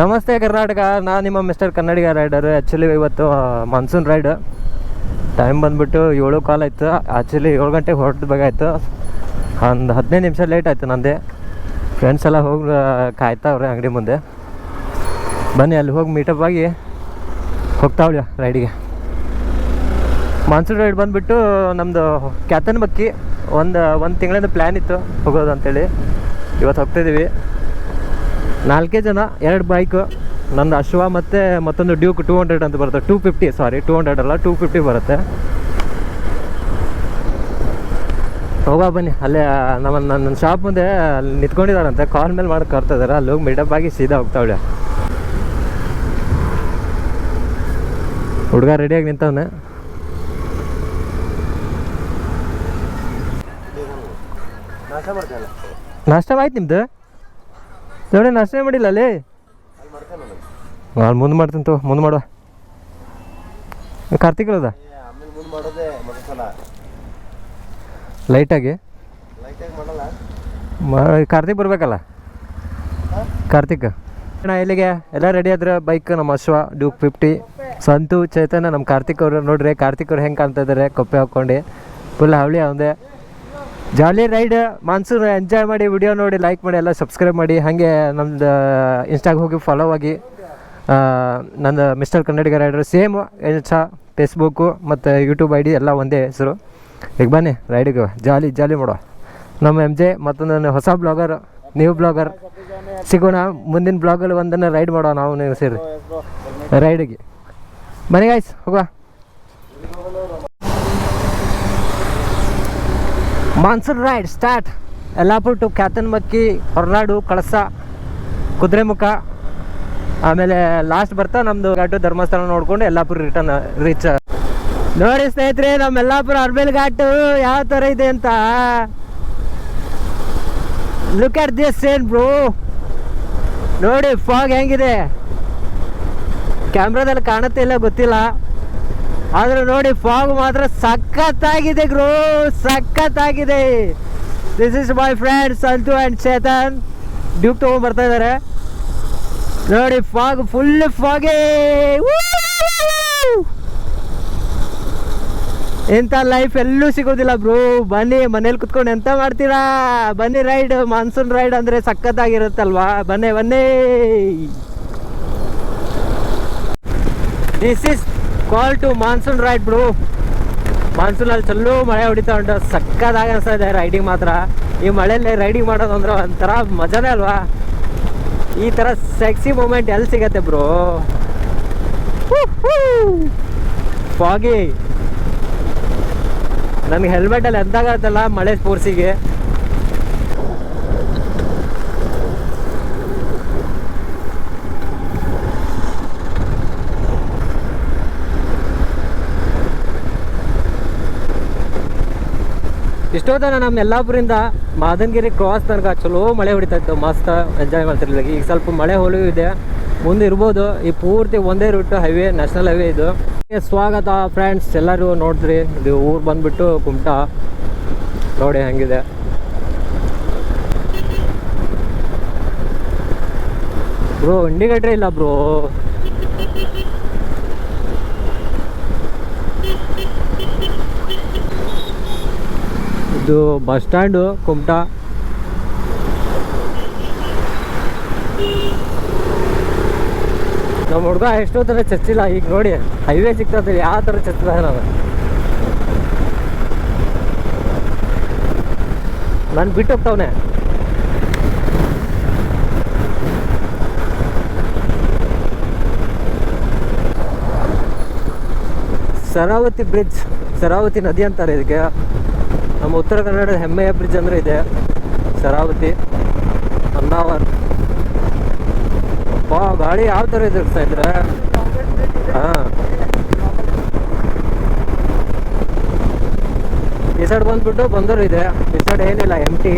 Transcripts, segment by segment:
ನಮಸ್ತೆ ಕರ್ನಾಟಕ, ನಾನು ನಿಮ್ಮ ಮಿಸ್ಟರ್ ಕನ್ನಡಿಗ ರೈಡರ್. ಆ್ಯಕ್ಚುಲಿ ಇವತ್ತು ಮಾನ್ಸೂನ್ ರೈಡ್ ಟೈಮ್ ಬಂದುಬಿಟ್ಟು ಏಳು ಕಾಲ್ ಆಯಿತು. ಆ್ಯಕ್ಚುಲಿ ಏಳು ಗಂಟೆಗೆ ಹೊರಡ್ಬೇಕಾಯ್ತು ಒಂದು ಹದಿನೈದು ನಿಮಿಷ ಲೇಟ್ ಆಯಿತು ನಂದೇ. ಫ್ರೆಂಡ್ಸ್ ಎಲ್ಲ ಹೋಗಿ ಕಾಯ್ತಾವ್ರೆ ಅಂಗಡಿ ಮುಂದೆ. ಬನ್ನಿ, ಅಲ್ಲಿ ಹೋಗಿ ಮೀಟಪ್ ಆಗಿ ಹೋಗ್ತಾವಳ ರೈಡಿಗೆ ಮಾನ್ಸೂನ್ ರೈಡ್ ಬಂದುಬಿಟ್ಟು ನಮ್ಮದು ಕ್ಯಾತನ್ ಬಕ್ಕಿ ಒಂದು ಒಂದು ತಿಂಗಳಿಂದ ಪ್ಲ್ಯಾನ್ ಇತ್ತು ಹೋಗೋದು ಅಂತೇಳಿ. ಇವತ್ತು ಹೋಗ್ತಿದ್ದೀವಿ ನಾಲ್ಕೇ ಜನ, ಎರಡು ಬೈಕು ನಂದು ಅಶ್ವ ಮತ್ತು ಮತ್ತೊಂದು ಡ್ಯೂಕ್ ಟೂ ಹಂಡ್ರೆಡ್ ಅಂತ ಬರುತ್ತೆ. Two fifty sorry two hundred ಅಲ್ಲ ಟೂ ಫಿಫ್ಟಿ ಬರುತ್ತೆ. ಹೋಗ ಬನ್ನಿ, ಅಲ್ಲೇ ನಮ್ಮ ನನ್ನ ಶಾಪ್ ಮುಂದೆ ಅಲ್ಲಿ ನಿಂತ್ಕೊಂಡಿದಾರಂತೆ ಕಾಲ್ ಮೇಲೆ ಮಾಡಿ ಕರ್ತಾ ಇದಾರೆ. ಅಲ್ಲಿ ಹೋಗಿ ಮಿಡಪ್ ಆಗಿ ಸೀದಾ ಹೋಗ್ತಾವಳೆ ಹುಡುಗ ರೆಡಿಯಾಗಿ ನಿಂತವನೆ. ನಾಷ್ಟ ಆಯ್ತು ನಿಮ್ದು? ನೋಡಿ ನಾಷ್ಟ ಮಾಡಿಲ್ಲ ಅಲ್ಲಿ. ಅಲ್ಲಿ ಮುಂದೆ ಮಾಡ್ತೀನಿ ತೋ ಮುಂದೆ ಮಾಡುವ ಕಾರ್ತಿಕ್ ಅದ ಲೈಟಾಗಿ. ಕಾರ್ತಿಕ್ ಬರ್ಬೇಕಲ್ಲ? ಕಾರ್ತಿಕ್. ಅಣ್ಣ, ಎಲ್ಲಿಗೆ? ಎಲ್ಲ ರೆಡಿ ಆದ್ರೆ ಬೈಕ್ ನಮ್ಮ ಅಶ್ವ ಡ್ಯೂಕ್ ಫಿಫ್ಟಿ ಸಂತು, ಚೈತನ್ಯ ನಮ್ಮ ಕಾರ್ತಿಕ್ ಅವರು ನೋಡ್ರಿ, ಕಾರ್ತಿಕ್ ಅವ್ರು ಹೆಂಗೆ ಕಾಣ್ತಾ ಇದ್ದಾರೆ ಕೊಪ್ಪೆ ಹಾಕ್ಕೊಂಡು ಫುಲ್ ಹವಳಿ ಅವಂದೆ. ಜಾಲಿ ರೈಡ್ ಮಾನ್ಸೂನ್ ಎಂಜಾಯ್ ಮಾಡಿ ವಿಡಿಯೋ ನೋಡಿ ಲೈಕ್ ಮಾಡಿ, ಎಲ್ಲ ಸಬ್ಸ್ಕ್ರೈಬ್ ಮಾಡಿ. ಹಾಗೆ ನಮ್ದು ಇನ್ಸ್ಟಾಗ್ ಹೋಗಿ ಫಾಲೋ ಆಗಿ. ನಂದು mister Kannadiga rider same insta Facebook ಮತ್ತು ಯೂಟ್ಯೂಬ್ ಐ ಡಿ ಎಲ್ಲ ಒಂದೇ ಹೆಸರು. ಈಗ ಬನ್ನಿ ರೈಡಿಗೆ ಜಾಲಿ ಜಾಲಿ ಮಾಡುವ ನಮ್ಮ ಎಂ ಜೆ ಮತ್ತೊಂದು ಹೊಸ ಬ್ಲಾಗರ್ ನ್ಯೂ ಬ್ಲಾಗರ್ ಸಿಗೋಣ, ಮುಂದಿನ ಬ್ಲಾಗಲ್ಲಿ ಒಂದನ್ನು ರೈಡ್ ಮಾಡೋ ನಾವು ನೀವು ಸೇರಿ. ರೈಡಿಗೆ ಬನ್ನಿ ಗಾಯ್ಸ್ ಹೋಗುವ. Monsoon ride start. Yellapur to Kyatanmakki, Horanadu, Kalasa, Kudremukh. ಆಮೇಲೆ ಲಾಸ್ಟ್ ಬರ್ತಾ ನಮ್ಮದು ಘಾಟು ಧರ್ಮಸ್ಥಳ ನೋಡ್ಕೊಂಡು ಯಲ್ಲಾಪುರ ರಿಟರ್ನ್ ರೀಚ್ ನೋಡಿ ಸ್ನೇಹಿತರೆ ನಮ್ಮ ಯಲ್ಲಾಪುರ ಅರ್ಬೇಲ್ ಘಾಟು ಯಾವ ಥರ ಇದೆ ಅಂತ. Look at this scene bro ನೋಡಿ ಫಾಗ್ ಹೆಂಗಿದೆ. ಕ್ಯಾಮ್ರಾದಲ್ಲಿ ಕಾಣುತ್ತೆ ಇಲ್ಲ ಗೊತ್ತಿಲ್ಲ. ಆದ್ರೆ ನೋಡಿ ಫಾಗ್ ಮಾತ್ರ ಸಖತ್ತಾಗಿದೆ ಗ್ರೋ, ಸಖತ್ತಾಗಿದೆ. This is my friend Santu and Chetan Duke ತೊಗೊಂಡ್ ಬರ್ತಾ ಇದ್ದಾರೆ ನೋಡಿ ಫಾಗ್ ಫುಲ್ ಫಾಗೇ ಎಂತ ಲೈಫ್ ಎಲ್ಲೂ ಸಿಗೋದಿಲ್ಲ ಬ್ರೋ ಬನ್ನಿ, ಮನೇಲಿ ಕುತ್ಕೊಂಡು ಎಂತ ಮಾಡ್ತೀರಾ? ಬನ್ನಿ ರೈಡ್ ಮಾನ್ಸೂನ್ ರೈಡ್ ಅಂದ್ರೆ ಸಖತ್ತಾಗಿರುತ್ತಲ್ವಾ? ಬನ್ನಿ ಬನ್ನಿ. This is call to monsoon ride bro ಮಾನ್ಸೂನಲ್ಲಿ ಚಲೋ ಮಳೆ ಹೊಡಿತಾ ಉಂಟು. ಸಕ್ಕತ್ತಾಗಿ ಅನಿಸ್ತಾ ಇದೆ ರೈಡಿಂಗ್ ಮಾತ್ರ. ಈ ಮಳೆಯಲ್ಲಿ ರೈಡಿಂಗ್ ಮಾಡೋದು ಅಂದ್ರೆ ಒಂಥರ ಮಜಾನೇ ಅಲ್ವಾ? ಈ ಥರ ಸೆಕ್ಸಿ ಮೂಮೆಂಟ್ ಎಲ್ಲಿ ಸಿಗತ್ತೆ ಬ್ರೋ ಫಾಗಿ ನನಗೆ ಹೆಲ್ಮೆಟಲ್ಲಿ ಎಂತಾಗತ್ತಲ್ಲ ಮಳೆ ಸ್ಪೋರ್ಟ್ಸಿಗೆ ಇಷ್ಟೋತನ ನಮ್ಮ ಯಲ್ಲಾಪುರಿಂದ ಮಾದನಗಿರಿ ಕ್ರಾಸ್ ತನಕ ಚಲೋ ಮಳೆ ಹೊಡಿತಾ ಇತ್ತು. ಮಸ್ತ್ ಎಂಜಾಯ್ ಮಾಡ್ತಿರ್ಲಿಲ್ಲ. ಈಗ ಸ್ವಲ್ಪ ಮಳೆ ಹೋಲು ಇದೆ. ಮುಂದೆ ಇರ್ಬೋದು. ಈ ಪೂರ್ತಿ ಒಂದೇ ರೂಟ್ ಹೈವೇ ನ್ಯಾಷನಲ್ ಹೈವೇ ಇದು. ಸ್ವಾಗತ ಫ್ರೆಂಡ್ಸ್ ಎಲ್ಲರೂ ನೋಡಿದ್ರಿ. ಇದು ಊರು ಬಂದ್ಬಿಟ್ಟು ಕುಮಟಾ. ನೋಡಿ ಹಂಗಿದೆ. ಬ್ರೋ ಇಂಡಿಕೇಟ್ರೇ ಇಲ್ಲ ಬ್ರೋ. ಇದು ಬಸ್ ಸ್ಟ್ಯಾಂಡು, ಕುಮಟಾ. ನಮ್ಮ ಹುಡುಗ ಎಷ್ಟೋ ಥರ ಚಚ್ಚಿಲ್ಲ, ಈಗ ನೋಡಿ ಹೈವೇ ಸಿಗ್ತದೆ ಯಾವ ಥರ ಚಚ್ಚಿಲ್ಲ ನಾನು ನಾನು ಬಿಟ್ಟು ಹೋಗ್ತಾವನೆ. ಶರಾವತಿ ಬ್ರಿಡ್ಜ್ ಶರಾವತಿ ನದಿ ಅಂತಾರೆ ಇದಕ್ಕೆ. ನಮ್ಮ ಉತ್ತರ ಕನ್ನಡದ ಹೆಮ್ಮೆಯ ಬ್ರಿಡ್ಜ್ ಅಂದರೆ ಇದೆ ಶರಾವತಿ ಹೊನ್ನಾವರ್ ಅಪ್ಪ ಗಾಡಿ ಯಾವ ಥರ ಎದುರಿಸ್ತಾ ಇದ್ರೆ ಹಾಂ. ಈ ಸೈಡ್ ಬಂದ್ಬಿಟ್ಟು ಬಂದರು ಇದೆ. ಈ ಸೈಡ್ ಏನಿಲ್ಲ ಎಂ ಟಿ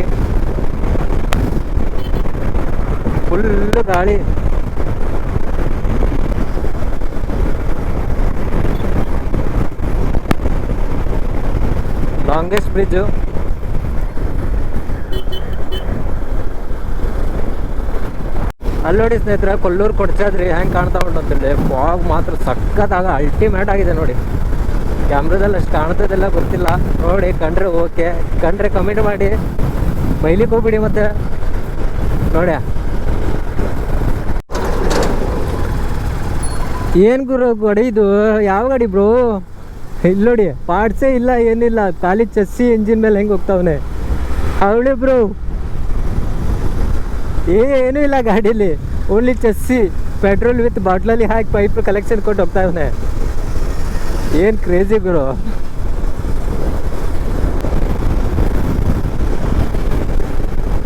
ಫುಲ್ ಗಾಳಿ. Longest bridge. ಅಲ್ಲಿ ನೋಡಿ ಸ್ನೇಹಿತರೆ, ಕೊಲ್ಲೂರು ಕೊಡ್ಚಾದ್ರಿ ಹೆಂಗೆ ಕಾಣ್ತಾ ಉಂಟಂತೇಳಿ ಫಾಗ್ ಮಾತ್ರ ಸಖತ್ತಾಗ ಅಲ್ಟಿಮೇಟ್ ಆಗಿದೆ ನೋಡಿ. ಕ್ಯಾಮ್ರಾದಲ್ಲಿ ಅಷ್ಟು ಕಾಣ್ತದೆಲ್ಲ ಗೊತ್ತಿಲ್ಲ. ನೋಡಿ, ಕಂಡ್ರೆ ಓಕೆ ಕಂಡ್ರೆ ಕಮೆಂಟ್ ಮಾಡಿ. ಬೈಲಿಕ್ಕೆ ಹೋಗ್ಬಿಡಿ ಮತ್ತೆ. ನೋಡ್ಯಾ ಏನು ಗುರು ಗಾಡಿ ಇದು? ಯಾವ ಗಾಡಿ ಬ್ರೋ? ಇಲ್ಲಿ ನೋಡಿ ಪಾರ್ಟ್ಸೇ ಇಲ್ಲ, ಏನಿಲ್ಲ. ಖಾಲಿ ಚಸ್ಸಿ ಇಂಜಿನ್ ಮೇಲೆ ಹೆಂಗೆ ಹೋಗ್ತಾವನೆ? ಅವಳಿ ಬ್ರೋ ಏನೂ ಇಲ್ಲ ಗಾಡೀಲಿ. ಓನ್ಲಿ ಚಸ್ಸಿ ಪೆಟ್ರೋಲ್ ವಿತ್ ಬಾಟ್ಲಲ್ಲಿ ಹಾಕಿ ಪೈಪ್ ಕಲೆಕ್ಷನ್ ಕೊಟ್ಟು ಹೋಗ್ತಾ ಇವನೆ ಏನು ಕ್ರೇಜಿ ಗುರು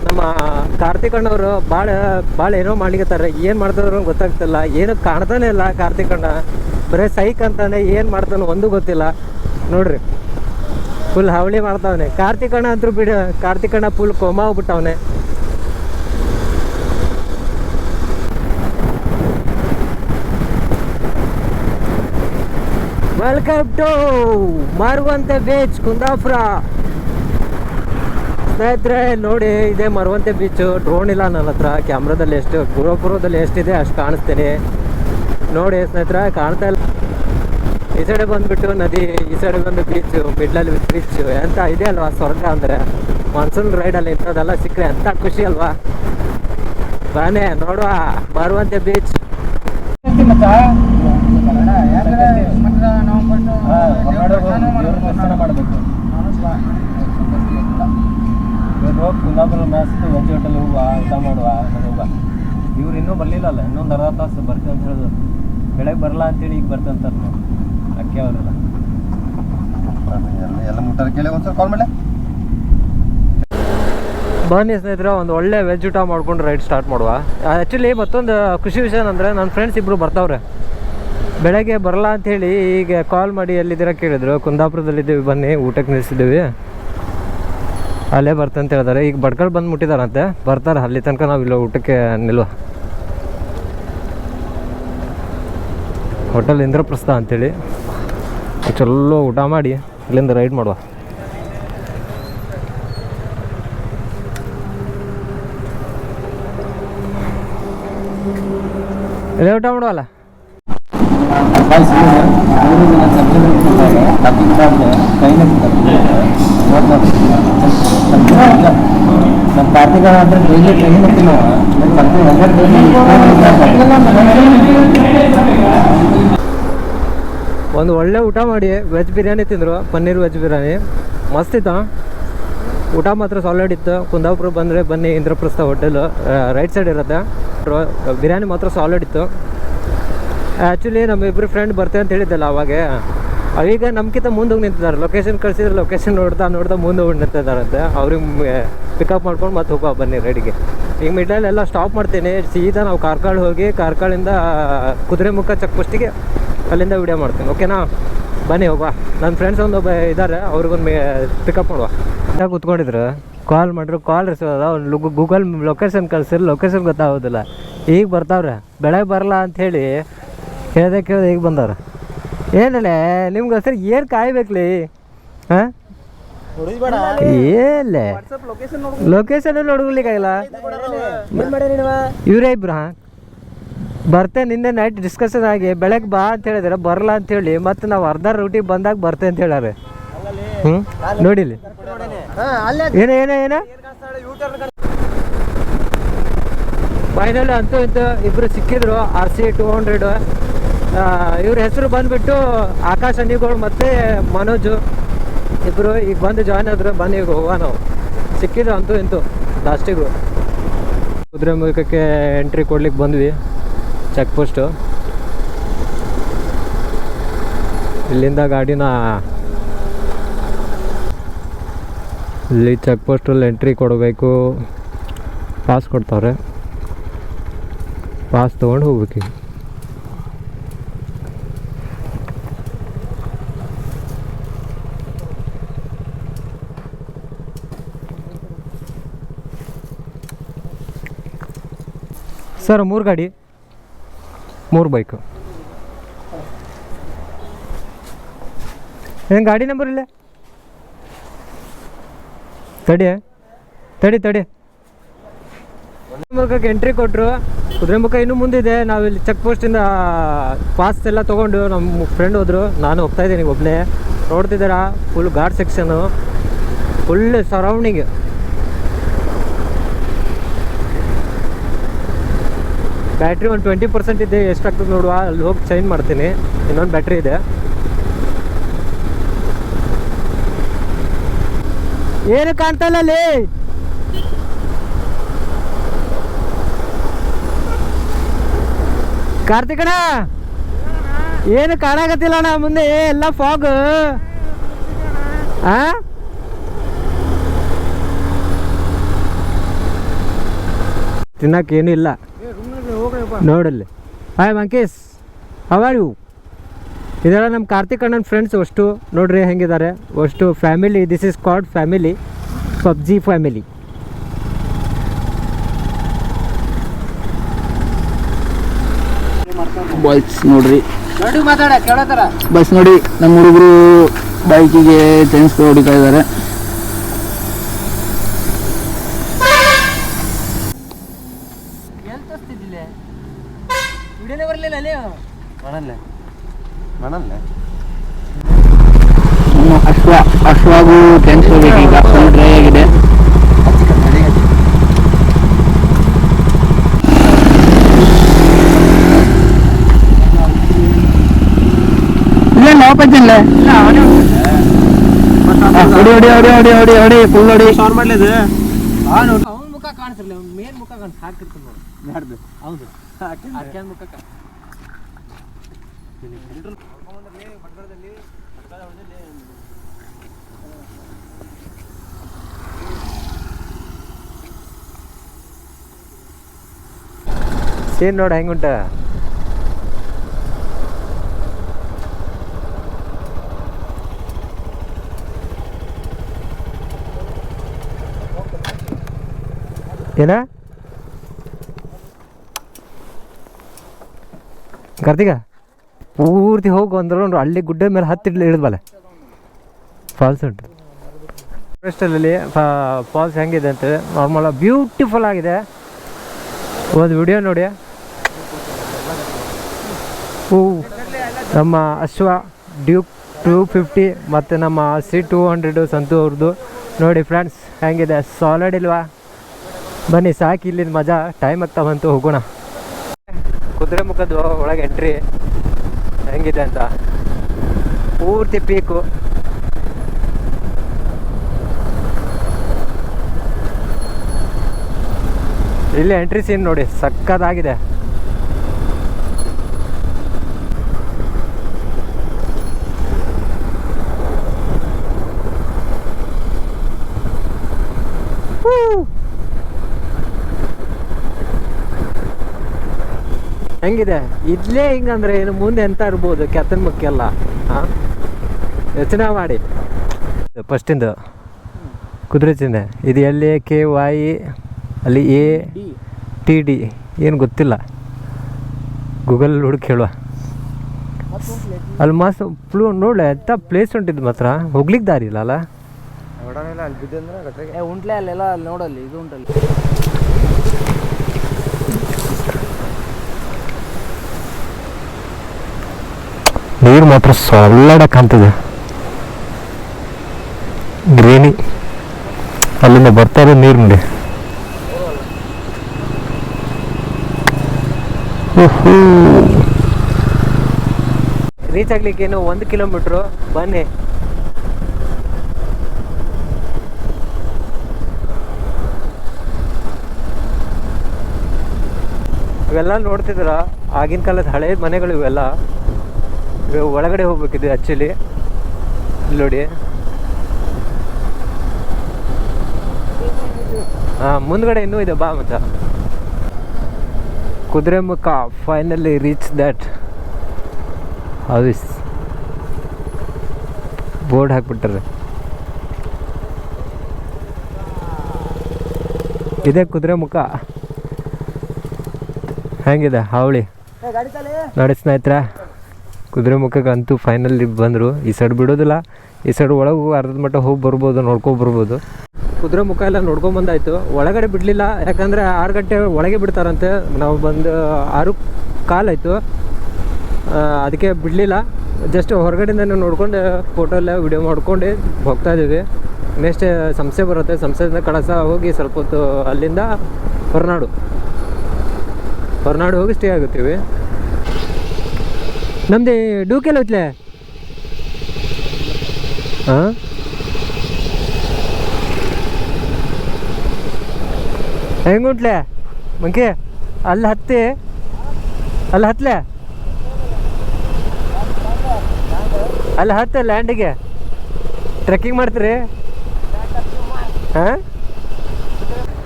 ನಮ್ಮ ಕಾರ್ತಿಕ್ ಅಣ್ಣವರು ಭಾಳ ಭಾಳ ಏನೋ ಮಾಡ್ಲಿಕತ್ತಾರೆ ಏನು ಮಾಡ್ತಾರೋ ಗೊತ್ತಾಗ್ತಿಲ್ಲ. ಏನೋ ಕಾಣ್ತಾನೆ ಇಲ್ಲ ಕಾರ್ತಿಕ್ ಅಣ್ಣ. ಬರೀ ಸೈಕ್ ಅಂತಾನೆ ಏನು ಮಾಡ್ತಾನೆ ಒಂದು ಗೊತ್ತಿಲ್ಲ. ನೋಡ್ರಿ ಫುಲ್ ಹಾವಳಿ ಮಾಡ್ತಾವನೆ. ಕಾರ್ತಿಕಣ್ಣ ಅಂತೂ ಬಿಡ ಕಾರ್ತಿಕಣ್ಣ full coma ಹೋಗ್ಬಿಟ್ಟವನೆ. Welcome to Maravanthe beach Kundapura. ಸ್ನೇಹಿತರೆ, ನೋಡಿ, ಇದೆ ಮರುವಂತೆ ಬೀಚು ಡ್ರೋನ್ ಇಲ್ಲ ನನ್ನ ಹತ್ರ. ಕ್ಯಾಮ್ರಾದಲ್ಲಿ ಎಷ್ಟು ಗುರುಪುರದಲ್ಲಿ ಎಷ್ಟಿದೆ ಅಷ್ಟು ಕಾಣಿಸ್ತೀನಿ. ನೋಡಿ, ಸ್ನೇಹಿತರೆ, ಕಾಣ್ತಾ ಇಲ್ಲ. ಈ ಸೈಡ್ ಬಂದ್ಬಿಟ್ಟು ನದಿ, ಈ ಸೈಡ್ ಬಂದು ಬೀಚು ಮಿಡ್ಲಲ್ಲಿ ಬೀಚ್ ಎಂತ ಇದೆ ಅಲ್ವಾ ಸ್ವರ್ಗ ಅಂದರೆ? ಮಾನ್ಸೂನ್ ರೈಡಲ್ಲಿ ಇಂಥದ್ದೆಲ್ಲ ಸಿಕ್ಕರೆ ಎಂತ ಖುಷಿ ಅಲ್ವಾ? ಬಾನೆ ನೋಡುವ, ಬರುವಂತೆ ಬೀಚ್ ಹೋಗುವ ಊಟ ಮಾಡುವ ಇವ್ರು ಇನ್ನೂ ಬರಲಿಲ್ಲಲ್ಲ ಇನ್ನೊಂದು ಅರ್ಧ ತಾಸು ಬರ್ತೀವಿ ಅಂತ ಹೇಳಿದ್ರು. ಬೆಳಗ್ಗೆ ಬರಲ್ಲ ಅಂತೇಳಿ ಈಗ ಬರ್ತಂತಾರೆ ಅಕ್ಕೆ ಅವರೆಲ್ಲ ಎಲ್ಲ- ಎಲ್ಲ ಮುಟ್ಟಾರ ಕೇಳಿ ಒಂದ್ಸಲ ಕಾಲ್ ಮಾಡಿ ಬನ್ನಿ ಸ್ನೇಹಿತರೆ ಒಂದು ಒಳ್ಳೆ ವೆಜ್ ಊಟ ಮಾಡ್ಕೊಂಡು ರೈಡ್ ಸ್ಟಾರ್ಟ್ ಮಾಡುವ. ಆ್ಯಕ್ಚುಲಿ ಮತ್ತೊಂದು ಖುಷಿ ವಿಷಯ ಏನಂದರೆ ನನ್ನ ಫ್ರೆಂಡ್ಸ್ ಇಬ್ಬರು ಬರ್ತಾವ್ರೆ. ಬೆಳಗ್ಗೆ ಬರಲ್ಲ ಅಂಥೇಳಿ ಈಗ ಕಾಲ್ ಮಾಡಿ ಎಲ್ಲಿದ್ದೀರ ಕೇಳಿದ್ರು. ಕುಂದಾಪುರದಲ್ಲಿದ್ದೀವಿ ಬನ್ನಿ ಊಟಕ್ಕೆ ನಿಲ್ಲಿಸಿದ್ದೀವಿ. ಅಲ್ಲೇ ಬರ್ತಂತ ಹೇಳಿದಾರೆ ಈಗ ಬಡ್ಕಲ್ ಬಂದು ಮುಟ್ಟಿದಾರಂತೆ. ಬರ್ತಾರೆ ಅಲ್ಲಿ ತನಕ ನಾವು ಇಲ್ಲ ಊಟಕ್ಕೆ ನಿಲ್ಲುವ ಹೋಟೆಲ್ ಇಂದ್ರಪ್ರಸ್ಥ ಅಂತೇಳಿ. ಚಲೋ ಊಟ ಮಾಡಿ ಇಲ್ಲಿಂದ ರೈಡ್ ಮಾಡುವ. ಇಲ್ಲೇ ಊಟ ಮಾಡುವಲ್ಲ? ನಮ್ಮ ಅಂದ್ರೆ ಡೈಲಿ ಟ್ರೈನ್ ಹೋಗ್ತೀವಿ ಒಂದು ಒಳ್ಳೆ ಊಟ ಮಾಡಿ ವೆಜ್ ಬಿರಿಯಾನಿ ತಿಂದರು, ಪನ್ನೀರ್ ವೆಜ್ ಬಿರಿಯಾನಿ. ಮಸ್ತ್ ಇತ್ತು ಊಟ ಮಾತ್ರ ಸಾಲಿಡ್ ಇತ್ತು. ಕುಂದಾಪುರ ಬಂದರೆ ಬನ್ನಿ, ಇಂದ್ರಪ್ರಸ್ಥ ಹೋಟೆಲು ರೈಟ್ ಸೈಡ್ ಇರುತ್ತೆ. ಬಿರಿಯಾನಿ ಮಾತ್ರ ಸಾಲಿಡ್ ಇತ್ತು. ಆ್ಯಕ್ಚುಲಿ ನಮ್ಮಿಬ್ಬರು ಫ್ರೆಂಡ್ ಬರ್ತೇವೆ ಅಂತ ಹೇಳಿದ್ದಲ್ಲ ಅವಾಗ. ಈಗ ನಮ್ಗಿಂತ ಮುಂದೆ ನಿಂತಿದ್ದಾರೆ. ಲೊಕೇಶನ್ ಕಳಿಸಿದ್ರೆ ಲೊಕೇಶನ್ ನೋಡ್ತಾ ನೋಡ್ತಾ ಮುಂದೆ ಹೋಗಿ ನಿಂತಿದ್ದಾರಂತೆ. ಅವ್ರಿಗೆ ಪಿಕಪ್ ಮಾಡ್ಕೊಂಡು ಮತ್ತೆ ಹೋಗುವ, ಬನ್ನಿ ರೆಡಿಗೆ ಈಗ ಮಿಡ್ಲಲ್ಲಿ ಸ್ಟಾಪ್ ಮಾಡ್ತೀನಿ. ಸೀದಾ ನಾವು ಕಾರ್ಕಳ ಹೋಗಿ, ಕಾರ್ಕಳಿಂದ ಕುದುರೆಮುಖ ಚೆಕ್ ಪೋಸ್ಟಿಗೆ ಅಲ್ಲಿಂದ ವಿಡಿಯೋ ಮಾಡ್ತೀನಿ. ಓಕೆನಾ ಬನ್ನಿ ಹೋಗುವ. ನನ್ನ ಫ್ರೆಂಡ್ಸ್ ಒಂದು ಒಬ್ಬ ಇದ್ದಾರೆ ಅವ್ರಿಗೊಂದು ಪಿಕಪ್ ಮಾಡುವ. ಅಂತ ಕೂತ್ಕೊಂಡಿದ್ರು. ಕಾಲ್ ಮಾಡಿದ್ರು. ಕಾಲ್ ರಿಸೀವ್ ಅದ ಅವ್ನು ಗೂಗಲ್ ಲೊಕೇಶನ್ ಕಳ್ಸಿದ್ರೆ ಲೊಕೇಶನ್ ಗೊತ್ತಾಗೋದಿಲ್ಲ. ಈಗ ಬರ್ತಾವ್ರೆ. ಬೆಳಗ್ಗೆ ಬರಲ್ಲ ಅಂಥೇಳಿ ಹೇಳ್ದೆ ಕೇಳ್ದೆ ಈಗ ಬಂದವ್ರೆ. ಏನಲ್ಲ ನಿಮ್ಗೆ ಹೆಸರು ಏನು ಕಾಯ್ಬೇಕ್ಲಿ? ಹಾಂ? ಏನ್ಲೆ? ಲೊಕೇಶನ್ ನೋಡ್ಲಿಕ್ಕಾಗಿಲ್ಲ ಇವರೇ ಇಬ್ರು ಹಾಂ? ಬರ್ತೆ ನಿನ್ನೆ ನೈಟ್ ಡಿಸ್ಕಷನ್ ಆಗಿ ಬೆಳಗ್ಗೆ ಬಾ ಅಂತ ಹೇಳಿದ್ರೆ ಬರಲ್ಲ ಅಂತ ಹೇಳಿ, ಮತ್ತೆ ನಾವು ಅರ್ಧ ರೂಟಿಗೆ ಬಂದಾಗ ಬರ್ತೆ ಅಂತ ಹೇಳಾರೆ ಹ್ಞೂ ನೋಡಿಲಿ ಏನ ಏನ ಏನ? ಫೈನಲ್ ಅಂತೂ ಇಂತೂ ಇಬ್ರು ಸಿಕ್ಕಿದ್ರು ಆರ್ ಸಿ ಟೂ ಹಂಡ್ರೆಡ್ ಇವ್ರ ಹೆಸರು ಬಂದ್ಬಿಟ್ಟು ಆಕಾಶ್ ಅನಿಗೋಳ್ ಮತ್ತೆ ಮನೋಜ್. ಇಬ್ರು ಈಗ ಬಂದು ಜಾಯ್ನ್ ಆದ್ರು ಬಂದು ಈಗ ಹೋಗುವ ನಾವು. ಸಿಕ್ಕಿದ್ರು ಅಂತೂ ಇಂತೂ ಲಾಸ್ಟಿಗೂ ಕುದುರೆ ಮುಖಕ್ಕೆ ಎಂಟ್ರಿ ಕೊಡ್ಲಿಕ್ಕೆ ಬಂದ್ವಿ. ಚೆಕ್ ಪೋಸ್ಟು ಇಲ್ಲಿಂದ ಗಾಡಿನ ಇಲ್ಲಿ ಚೆಕ್ ಪೋಸ್ಟಲ್ಲಿ ಎಂಟ್ರಿ ಕೊಡಬೇಕು. ಪಾಸ್ ಕೊಡ್ತಾವ್ರೆ ಪಾಸ್ ತೊಗೊಂಡು ಹೋಗ್ಬೇಕು ಸರ್ ಮೂರು ಗಾಡಿ. ಮೂರು ಬೈಕು ಏನು ಗಾಡಿ ನಂಬರ್ ಇಲ್ಲ? ತಡಿ ತಡಿ ತಡಿ. ಮುಖಕ್ಕೆ ಎಂಟ್ರಿ ಕೊಟ್ಟರು ಕುದುರೆಮುಖ ಇನ್ನೂ ಮುಂದಿದೆ. ನಾವಿಲ್ಲಿ ಚೆಕ್ ಪೋಸ್ಟಿಂದ ಪಾಸ್ ಎಲ್ಲ ತೊಗೊಂಡು ನಮ್ಮ ಫ್ರೆಂಡ್ ಹೋದ್ರು. ನಾನು ಹೋಗ್ತಾ ಇದ್ದೀನಿ ಒಬ್ಬನೇ ನೋಡ್ತಿದ್ದೀರಾ? Full guard section full surrounding battery ಒಂದು ಟ್ವೆಂಟಿ ಪರ್ಸೆಂಟ್ ಇದೆ ಎಷ್ಟಾಗ್ತದೆ ನೋಡುವ. ಅಲ್ಲಿ ಹೋಗಿ ಚೇಂಜ್ ಮಾಡ್ತೀನಿ. ಇನ್ನೊಂದು ಬ್ಯಾಟ್ರಿ ಇದೆ. ಏನು ಕಾಣ್ತಾ ಇಲ್ಲ ಅಲ್ಲಿ? ಕಾರ್ತಿಕಣ ಏನು ಕಾಣಾಕತ್ತಿಲ್ಲ ಅಣ್ಣ ಮುಂದೆ? ಎಲ್ಲ ಫಾಗ್ ಆ? ತಿನ್ನಕ್ಕೆ ಇಲ್ಲ. ನೋಡಲ್ಲಿ. ಹಾಯ್ ಮಂಕೇಶ್ ಹವಾರ್ ಯು ಇದೆಲ್ಲ ನಮ್ಮ ಕಾರ್ತಿಕ್ ಅಣ್ಣನ ಫ್ರೆಂಡ್ಸ್ ಅಷ್ಟು ನೋಡ್ರಿ ಹೆಂಗಿದ್ದಾರೆ ಅಷ್ಟು family this is COD family PUBG family boys ನೋಡ್ರಿ. ನೋಡಿ ಮಾತಾಡ ಕೇಳತ್ತಾರ ಬಸ್ ನೋಡಿ ನಮ್ಮ ಹುಡುಗರು ಬೈಕಿಗೆ ಚೇಂಜ್ ಹೊಡಿತಾ ಇದ್ದಾರೆ ಎಲ್ಲಿ ತೋರಿಸ್ತಿದ್ದಿಲ್ಲ ವಿಡಿಯೋನೇ ಬರಲಿಲ್ಲ ಅಲ್ಲಿ ಮಣಲ್ಲೆ ಮಣಲ್ಲೆ ನಮ್ಮ ಅಶ್ವ ಅಶ್ವಾಗೂ ಚೈನ್ಸ್ ಹೋಗ್ಬೇಕೀಗ ಫುಲ್ ಡ್ರೈ ಆಗಿದೆ ಇಲ್ಲ ನಾಪಜ್ಜಲ್ಲ ಹೊಡಿ ಹೊಡಿ ಹೊಡಿ ಹೊಡಿ ಹೊಡಿ ಹೊಡಿ. ಆ ಹೊಡಿ ಅವನ ಮುಖ ಕಾಣಿಸಿರ್ಲಿ ಅವ್ನ ಮೇನ್ ಮುಖ ಕಾಣಿಸ್ ಹಾಕಿರ್ತೀನಿ ನೋಡಿ. ಹೌದು. ಹಾಕ್ಯಾನ ಮುಖ ಸೀನ್ ನೋಡಿ ಹೆಂಗುಂಟ ಏನ? ಕಾರ್ತಿಕ, ಪೂರ್ತಿ ಹೋಗು ಅಂದ್ರೆ ಹಳ್ಳಿ ಗುಡ್ಡ ಮೇಲೆ ಹತ್ತಿ ಇಳಿದ್ಬಲ್ಲ ಫಾಲ್ಸ್ ಉಂಟು. ಫಾರೆಸ್ಟಲ್ಲಿ ಫಾಲ್ಸ್ ಹೆಂಗಿದೆ ಅಂತ ನಾರ್ಮಲ್ ಬ್ಯೂಟಿಫುಲ್ ಆಗಿದೆ. ಒಂದು ವಿಡಿಯೋ ನೋಡಿ. ಹೂ ನಮ್ಮ ಅಶ್ವ ಡ್ಯೂಕ್ ಟೂ ಫಿಫ್ಟಿ ಮತ್ತು ನಮ್ಮ ಸಿ ಟೂ ಹಂಡ್ರೆಡು ಸಂತು ಅವ್ರದ್ದು ನೋಡಿ ಫ್ರೆಂಡ್ಸ್ ಹೆಂಗಿದೆ? ಸಾಲಿಡ್ ಇಲ್ವಾ? ಬನ್ನಿ, ಸಾಕು ಇಲ್ಲಿಂದ ಮಜಾ. ಟೈಮ್ ಆಗ್ತಾ ಬಂತು, ಹೋಗೋಣ. ಕುದುರೆ ಮುಖದ ಒಳಗೆ ಎಂಟ್ರಿ ಹೆಂಗಿದೆ ಅಂತ. ಪೂರ್ತಿ ಪೀಕು ಇಲ್ಲಿ ಎಂಟ್ರಿ ಸೀನ್ ನೋಡಿ, ಸಕ್ಕತ್ತಾಗಿದೆ. ಹೆಂಗಿದೆ? ಇದ್ಲೇ ಹಿಂಗಂದ್ರೆ ಏನು ಮುಂದೆ ಎಂತ ಇರ್ಬೋದು ಕೆತ್ತನ ಮುಖ್ಯಲ್ಲ ಹಾಂ? ಯೋಚನೆ ಮಾಡಿ. ಫಸ್ಟಿಂದು ಕುದುರೆ ಚಿಹ್ನೆ. ಇದು ಎ ಕೆ ವೈ ಅಲ್ಲಿ ಎ ಟಿ ಡಿ ಏನು ಗೊತ್ತಿಲ್ಲ. ಗೂಗಲ್ ಹುಡುಕಿ ಹೇಳುವ. ಅಲ್ಲಿ ಮಸ್ತ್ ಫ್ಲೂ ನೋಡ್ಲೆ ಎಂಥ ಪ್ಲೇಸ್ ಉಂಟಿದ್ದು ಮಾತ್ರ? ಹೋಗ್ಲಿಕ್ಕೆ ದಾರಿ ಇಲ್ಲ ಅಲ್ಲ? ಅಲ್ಲಿ ಉಂಟ್ಲೆ ಅಲ್ಲೆಲ್ಲ ಅಲ್ಲಿ ನೋಡಲ್ಲಿ ಇದು ಉಂಟಲ್ಲಿ. ನೀರು ಮಾತ್ರ ಸೊಳ್ಳಡ ಕಾಣ್ತಿದೆ ಗ್ರೀನಿ. ಅಲ್ಲಿಂದ ಬರ್ತಾ ಇರೋ ನೀರು ನೋಡಿ. ರೀಚ್ ಆಗ್ಲಿಕ್ಕೆ ಏನು ಒಂದು ಕಿಲೋಮೀಟ್ರು ಬನ್ನಿ. ಇವೆಲ್ಲ ನೋಡ್ತಿದ್ರ ಆಗಿನ ಕಾಲದ ಹಳೆ ಮನೆಗಳು ಇವೆಲ್ಲ ಇವಾಗ ಒಳಗಡೆ ಹೋಗ್ಬೇಕಿದೆ ಆ್ಯಕ್ಚುಲಿ ಇಲ್ಲಿ ನೋಡಿ. ಹಾಂ ಮುಂದ್ಗಡೆ ಇನ್ನೂ ಇದೆ ಬಾ ಮತ್ತ. Kudremukh finally reach that house board ಹಾಕ್ಬಿಟ್ರೆ ಇದೆ ಕುದುರೆ ಮುಖ. ಹೆಂಗಿದೆ ಹಾವಳಿ? ನೋಡಿ ಸ್ನೇಹಿತರ. ಕುದುರೆ ಮುಖಕ್ಕೆ ಅಂತೂ ಫೈನಲ್ ಬಂದರು. ಈ ಸೈಡ್ ಬಿಡೋದಿಲ್ಲ. ಈ ಸೈಡ್ ಒಳಗೆ ಅರ್ಧದ ಮಟ್ಟ ಹೋಗಿ ಬರ್ಬೋದು, ನೋಡ್ಕೊ ಬರ್ಬೋದು. ಕುದುರೆ ಮುಖ ಎಲ್ಲ ನೋಡ್ಕೊಂಬಂದಾಯ್ತು ಒಳಗಡೆ ಬಿಡಲಿಲ್ಲ. ಯಾಕಂದರೆ ಆರು ಗಂಟೆ ಒಳಗೆ ಬಿಡ್ತಾರಂತೆ. ನಾವು ಬಂದು ಆರು ಕಾಲಾಯಿತು. ಅದಕ್ಕೆ ಬಿಡಲಿಲ್ಲ. ಜಸ್ಟ್ ಹೊರಗಡೆಯಿಂದ ನೋಡ್ಕೊಂಡು ಫೋಟೋ ಎಲ್ಲ ವಿಡಿಯೋ ಮಾಡ್ಕೊಂಡು ಹೋಗ್ತಾ ಇದ್ದೀವಿ. ನೆಕ್ಸ್ಟ್ ಸಂಸ್ಥೆ ಬರುತ್ತೆ. ಸಂಸ್ಥೆಯಿಂದ ಕಳಸ ಹೋಗಿ ಸ್ವಲ್ಪ ಹೊತ್ತು ಅಲ್ಲಿಂದ ಹೊರನಾಡು. ಹೊರನಾಡು ಹೋಗಿ ಸ್ಟೇ ಆಗುತ್ತೀವಿ. ನಮ್ದು ಡೂಕೆಲ್ಲ ಹೋಯ್ತಲೆ? ಹಾಂ ಹೆಂಗುಂಟ್ಲೆ? ಮಂಕಿ, ಅಲ್ಲಿ ಹತ್ತಿ? ಅಲ್ಲಿ ಹತ್ಲೆ? ಅಲ್ಲಿ ಹತ್ತ ಲ್ಯಾಂಡಿಗೆ? ಟ್ರೆಕ್ಕಿಂಗ್ ಮಾಡ್ತೀರಿ? ಹಾಂ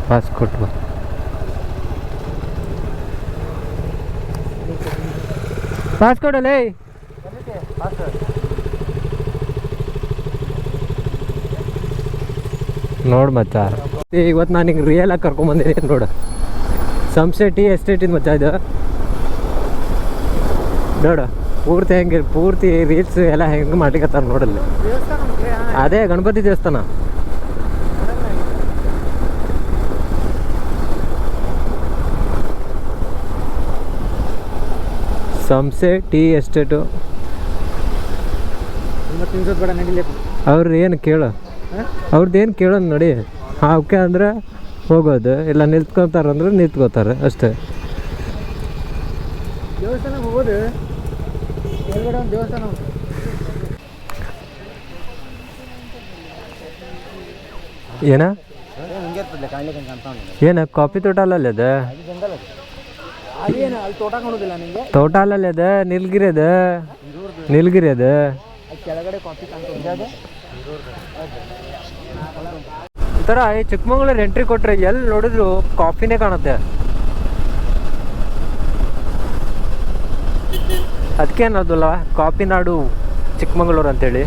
ಪಾಸ್ ಪಾಸ್ ಕೊಡಲೇ ನೋಡು ಮಚ್ಚ. ಇವತ್ತು ನಾನು ಹಿಂಗೆ ರಿಯಲ್ ಆಗಿ ಕರ್ಕೊಂಬಂದಿದ್ದೀನಿ ನೋಡು. ಸಂಸ್ಥೆ ಟಿ ಎಸ್ಟೇಟಿಂದ ಮಚ್ಚ ಇದು. ನೋಡು ಪೂರ್ತಿ ಹೆಂಗೆ ಪೂರ್ತಿ ರೀಲ್ಸ್ ಎಲ್ಲ ಹೆಂಗೆ ಮಾಡ್ಲಿಕತ್ತಾರ ನೋಡಲ್ಲಿ. ಅದೇ ಗಣಪತಿ ದೇವಸ್ಥಾನ. ಸಂಸ್ಥೆ ಟೀ ಎಸ್ಟೇಟು. ಅವ್ರ ಏನು ಕೇಳು. ಅವ್ರದ್ದು ಏನು ಕೇಳೋದು ನೋಡಿ. ಓಕೆ ಅಂದ್ರೆ ಹೋಗೋದು, ಇಲ್ಲ ನಿಂತ್ಕೊತಾರೆ ಅಂದ್ರೆ ನಿಂತ್ಕೋತಾರೆ ಅಷ್ಟೇ. ಏನ. ಏನ, ಕಾಫಿ ತೋಟ ಅಲ್ಲ ಅದ ಅದೇನು ಅಲ್ಲಿ ತೋಟ ಕಾಣೋದಿಲ್ಲ ನಿಮಗೆ ತೋಟ ಅಲ್ಲಲ್ಲಿ ಅದ ನಿಲ್ಗಿರಿ ಅದ. ನಿಲ್ಗಿರಿ ಅದ. ಕೆಳಗಡೆ ಕಾಫಿ ಕಾಣ್ತದೆ. ಈ ಥರ ಈ ಚಿಕ್ಕಮಂಗ್ಳೂರು ಎಂಟ್ರಿ ಕೊಟ್ರೆ ಎಲ್ಲಿ ನೋಡಿದ್ರು ಕಾಫಿನೇ ಕಾಣುತ್ತೆ. ಅದಕ್ಕೆ ಅನ್ನೋದಲ್ಲ ಕಾಫಿ ನಾಡು ಚಿಕ್ಕಮಂಗ್ಳೂರು ಅಂತೇಳಿ.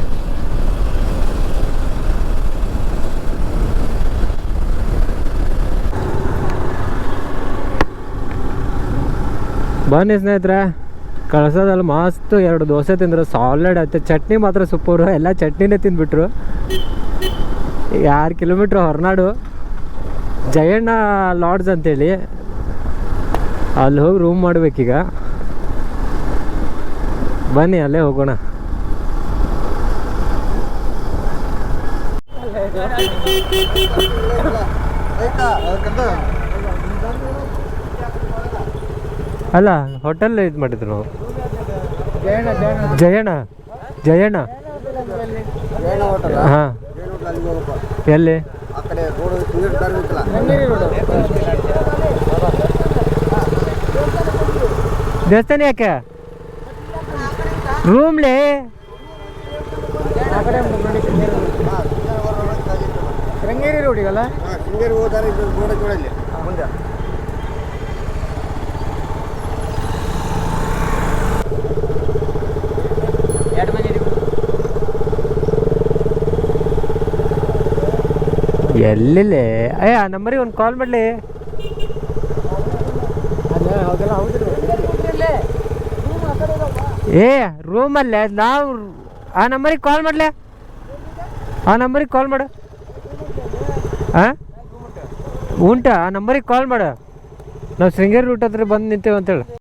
ಬನ್ನಿ ಸ್ನೇಹಿತರೆ. ಕಳಸದಲ್ಲಿ ಮಸ್ತ್ ಎರಡು ದೋಸೆ ತಿಂದ್ರು. ಸಾಲಿಡ್ ಆಯ್ತು. ಚಟ್ನಿ ಮಾತ್ರ ಸೂಪರ್ ಎಲ್ಲ ಚಟ್ನಿನೇ ತಿಂದ್ಬಿಟ್ರು. ಆರು ಕಿಲೋಮೀಟ್ರ್ ಹೊರನಾಡು? ಜಯಣ್ಣ ಲಾಡ್ಜ್ ಅಂತೇಳಿ. ಅಲ್ಲಿ ಹೋಗಿ ರೂಮ್ ಮಾಡ್ಬೇಕೀಗ. ಬನ್ನಿ, ಅಲ್ಲೇ ಹೋಗೋಣ. ಅಲ್ಲ ಹೋಟೆಲ್ ಇದು ಮಾಡಿದ್ರು ನಾವು. ಜಯಣ್ಣ ಜಯಣ್ಣ. ಹಾಂ. ಎಲ್ಲಿ? ದೇವಸ್ಥಾನ ಯಾಕೆ? ರೂಮ್ಲಿ? ಶೃಂಗೇರಿ ರೋಡ್ ಶೃಂಗೇರಿ ರೋಡಿಗಲ್ಲ ಶೃಂಗೇರಿ ಹೋದಾರೆ ಇದು ರೋಡ್ ಜೋಡಲ್ಲಿ ಮುಂದೆ ಎರಡು ಮನೆ ಎಲ್ಲಿಲೆ ಅಯ್ಯ ಆ ನಂಬರಿಗೆ ಒಂದು ಕಾಲ್ ಮಾಡಲಿ. ಏ ರೂಮಲ್ಲೇ ನಾವು ಆ ನಂಬರಿಗೆ ಕಾಲ್ ಮಾಡಲೇ. ಆ ನಂಬರಿಗೆ ಕಾಲ್ ಮಾಡು. ಹಾಂ ಉಂಟಾ? ಆ ನಂಬರಿಗೆ ಕಾಲ್ ಮಾಡು. ನಾವು ಶೃಂಗೇರಿ ರೂಟ್ ಹತ್ರ ಬಂದು ನಿಂತೇವೆ ಅಂತೇಳಿ